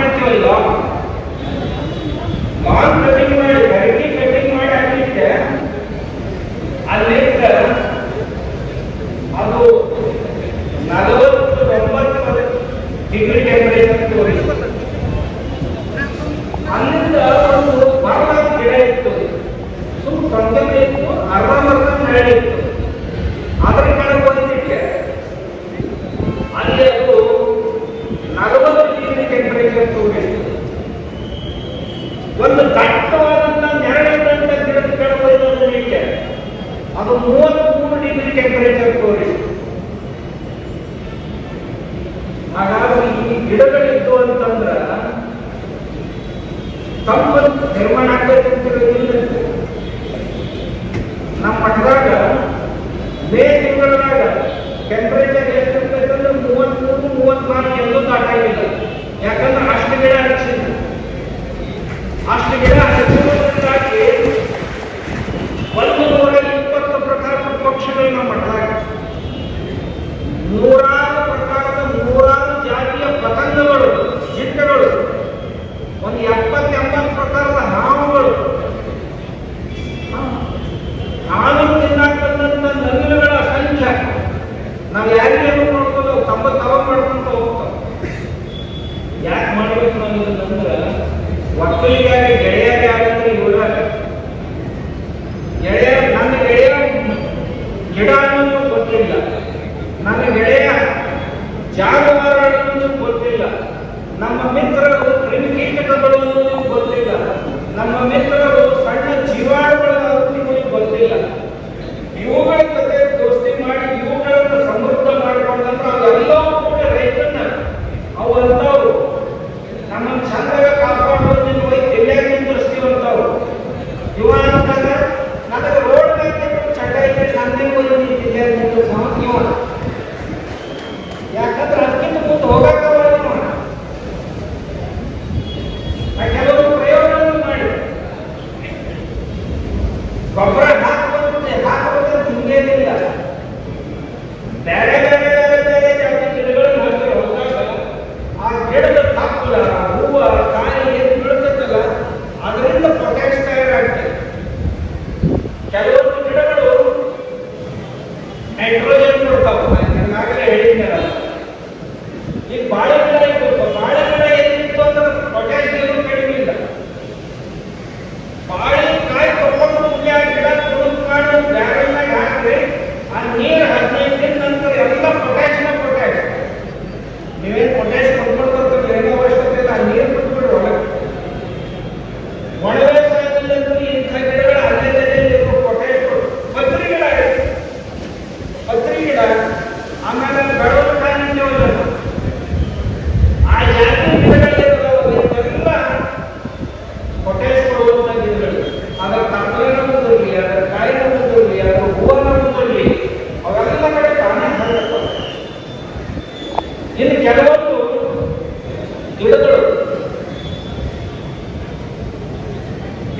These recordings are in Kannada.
ಮಾಡಿರ್ತೀವಲ್ವಾ ಲಾಂಗ್ ಕಟಿಂಗ್ ಮಾಡಿ ಗರಟಿ ಕಟಿಂಗ್ ಮಾಡಿ ಹಾಕಿದ್ದೆ. ಅಲ್ಲಿ ಅದು ನಲವತ್ತೊಂಬತ್ತು ಡಿಗ್ರಿ ಟೆಂಪರೇಚರ್ ತೋರಿಸ್ತದೆ ಅದು ಮೂವತ್ಮೂರು ಡಿಗ್ರಿ ಟೆಂಪರೇಚರ್ ತೋರಿಸಿ. ಹಾಗಾಗಿ ಈ ಗಿಡಗಳಿತ್ತು ಅಂತಂದ್ರ ತಮ್ಮ ನಿರ್ಮಾಣ ಆಗ್ಬೇಕಂತಿರೋದಿಲ್ಲ ನಮ್ಮ ಮಠದಾಗ ಮೇ ತಿಂಗಳದಾಗ ಟೆಂಪರೇಚರ್ ಎಷ್ಟಿರ್ತೈತಂದ್ರೆ ಮೂವತ್ಮೂರು, ಮೂವತ್ನಾಲ್ಕು ಎಲ್ಲೂ ದಾಟಾಗಿಲ್ಲ ಯಾಕಂದ್ರೆ ಅಷ್ಟು ಗಿಡ ಹಚ್ಚಿಲ್ಲ ಅಷ್ಟು ಗಿಡ ಹಚ್ಚಿಲ್ಲ ಗೊತ್ತಿಲ್ಲ. ನನ್ನ ಗೆಳೆಯ ಜಾನುವಾರು ಗೊತ್ತಿಲ್ಲ. ನಮ್ಮ ಮಿತ್ರರು ಕ್ರಿಮಿಕೀಟಗಳು ಗೊತ್ತಿಲ್ಲ. ನಮ್ಮ ಮಿತ್ರರು ಸಣ್ಣ ಜೀವಾಣುಗಳು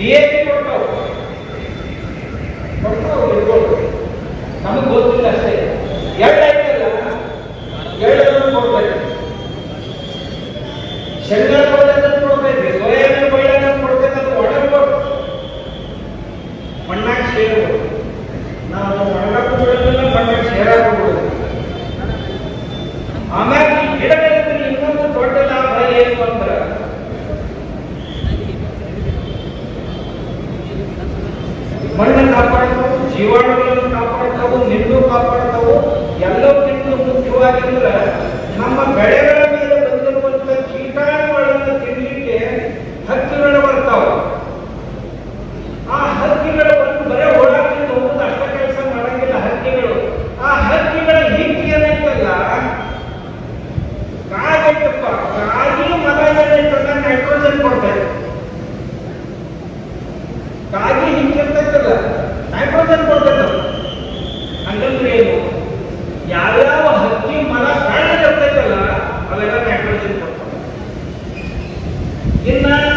ಡಿಎಪಿ ಕೊಟ್ಟು ಕೊಟ್ಟು ನಮಗೆ ಗೊತ್ತಿಲ್ಲ ಅಷ್ಟೇ. ಎರಡು ಐತಲ್ಲ ಎರಡನ್ನು ಕೊಡ್ತಾ ಇದ್ವಿ ಶೇಂಗಾ ಕೊಡೋದನ್ನ ಕೊಡ್ತಾ ಇದ್ವಿ ಸೋಯಾಬೀನ್ ಕೊಯ್ಲನ್ನ ಕೊಡ್ತಕ್ಕಂಥ ಒಣಗ ಮಣ್ಣಾಗಿ ಸೇರು ನಾವು ಒಣಗಕ್ಕೂ ಬಿಡೋದಿಲ್ಲ ಮಣ್ಣಾಗಿ ಸೇರಾಕು In that